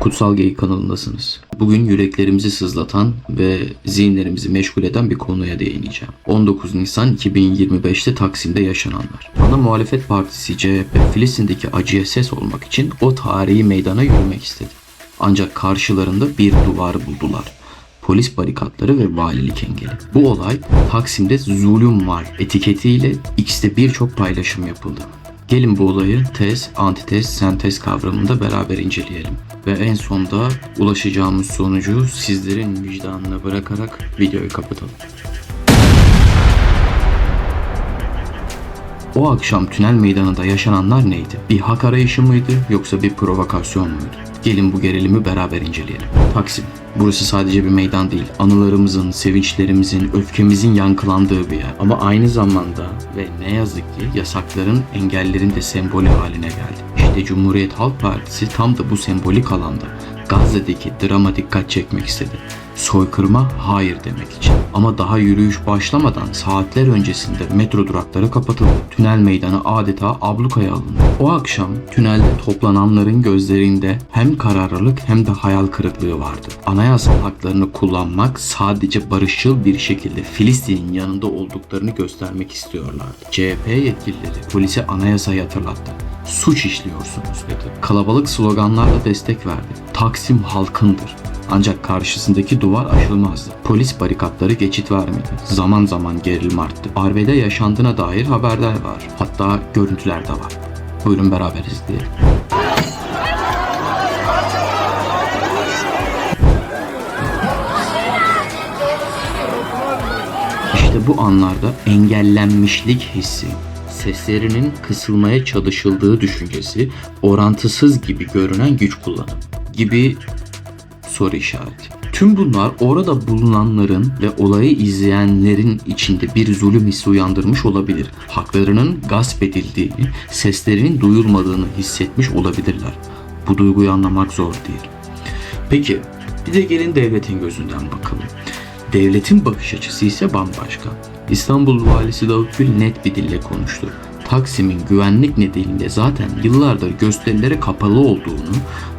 Kutsal Geyik kanalındasınız. Bugün yüreklerimizi sızlatan ve zihinlerimizi meşgul eden bir konuya değineceğim. 19 Nisan 2025'te Taksim'de yaşananlar. Ana muhalefet partisi CHP Filistin'deki acıya ses olmak için o tarihi meydana yürümek istedi. Ancak karşılarında bir duvar buldular. Polis barikatları ve valilik engeli. Bu olay Taksim'de zulüm var etiketiyle X'te birçok paylaşım yapıldı. Gelin bu olayı tez, antitez, sentez kavramında beraber inceleyelim. Ve en sonda ulaşacağımız sonucu sizlerin vicdanına bırakarak videoyu kapatalım. O akşam tünel meydanında yaşananlar neydi? Bir hak arayışı mıydı yoksa bir provokasyon muydu? Gelin bu gerilimi beraber inceleyelim. Taksim. Burası sadece bir meydan değil. Anılarımızın, sevinçlerimizin, öfkemizin yankılandığı bir yer. Ama aynı zamanda ve ne yazık ki yasakların, engellerin de sembolü haline geldi. İşte Cumhuriyet Halk Partisi tam da bu sembolik alanda Gazze'deki drama dikkat çekmek istedi. Soykırıma hayır demek için. Ama daha yürüyüş başlamadan saatler öncesinde metro durakları kapatıldı. Tünel meydanı adeta ablukaya alındı. O akşam tünelde toplananların gözlerinde hem kararlılık hem de hayal kırıklığı vardı. Anayasal haklarını kullanmak sadece barışçıl bir şekilde Filistin'in yanında olduklarını göstermek istiyorlardı. CHP yetkilileri polise anayasayı hatırlattı suç işliyorsunuz dedi. Kalabalık sloganlarla destek verdi. Taksim halkındır. Ancak karşısındaki duvar aşılmazdı. Polis barikatları geçit vermedi. Zaman zaman gerilim arttı. Arbede yaşandığına dair haberler var. Hatta görüntüler de var. Buyurun beraber izleyelim. İşte bu anlarda engellenmişlik hissi, seslerinin kısılmaya çalışıldığı düşüncesi, orantısız gibi görünen güç kullanım gibi soru işareti. Tüm bunlar orada bulunanların ve olayı izleyenlerin içinde bir zulüm hissi uyandırmış olabilir. Haklarının gasp edildiğini, seslerinin duyulmadığını hissetmiş olabilirler. Bu duyguyu anlamak zor değil. Peki, bir de gelin devletin gözünden bakalım. Devletin bakış açısı ise bambaşka. İstanbul Valisi Davut Gül net bir dille konuştu. Taksim'in güvenlik nedeniyle zaten yıllardır gösterilere kapalı olduğunu,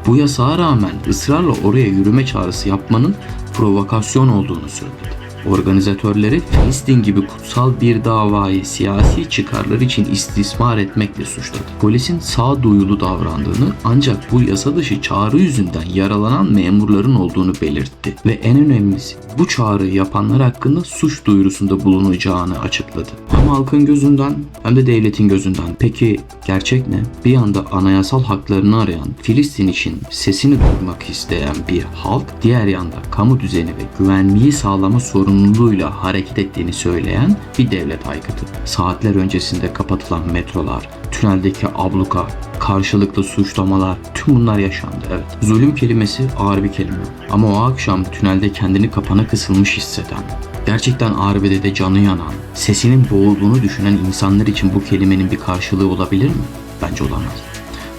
bu yasağa rağmen ısrarla oraya yürüme çağrısı yapmanın provokasyon olduğunu söyledi. Organizatörleri Filistin gibi kutsal bir davayı siyasi çıkarlar için istismar etmekle suçladı. Polisin sağduyulu davrandığını ancak bu yasa dışı çağrı yüzünden yaralanan memurların olduğunu belirtti. Ve en önemlisi bu çağrıyı yapanlar hakkında suç duyurusunda bulunacağını açıkladı. Halkın gözünden hem de devletin gözünden. Peki gerçek ne? Bir yanda anayasal haklarını arayan, Filistin için sesini duymak isteyen bir halk, diğer yanda kamu düzeni ve güvenliği sağlama sorumluluğuyla hareket ettiğini söyleyen bir devlet aygıtı. Saatler öncesinde kapatılan metrolar, tüneldeki abluka, karşılıklı suçlamalar tüm bunlar yaşandı evet. Zulüm kelimesi ağır bir kelime ama o akşam tünelde kendini kapana kısılmış hisseden, gerçekten arbedede canı yanan, sesinin boğulduğunu düşünen insanlar için bu kelimenin bir karşılığı olabilir mi? Bence olamaz.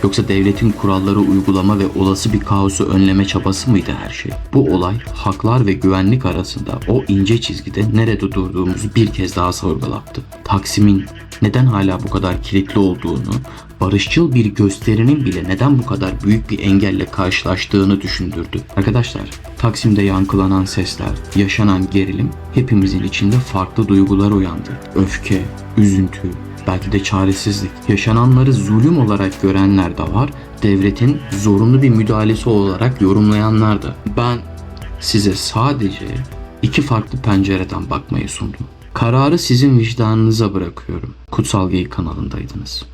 Yoksa devletin kuralları uygulama ve olası bir kaosu önleme çabası mıydı her şey? Bu olay haklar ve güvenlik arasında o ince çizgide nerede durduğumuzu bir kez daha sorgulattı. Taksim'in neden hala bu kadar kilitli olduğunu, barışçıl bir gösterinin bile neden bu kadar büyük bir engelle karşılaştığını düşündürdü. Arkadaşlar, Taksim'de yankılanan sesler, yaşanan gerilim hepimizin içinde farklı duygular uyandı. Öfke, üzüntü, belki de çaresizlik. Yaşananları zulüm olarak görenler de var, devletin zorunlu bir müdahalesi olarak yorumlayanlar da. Ben size sadece iki farklı pencereden bakmayı sundum. Kararı sizin vicdanınıza bırakıyorum. Kutsal Geyik kanalındaydınız.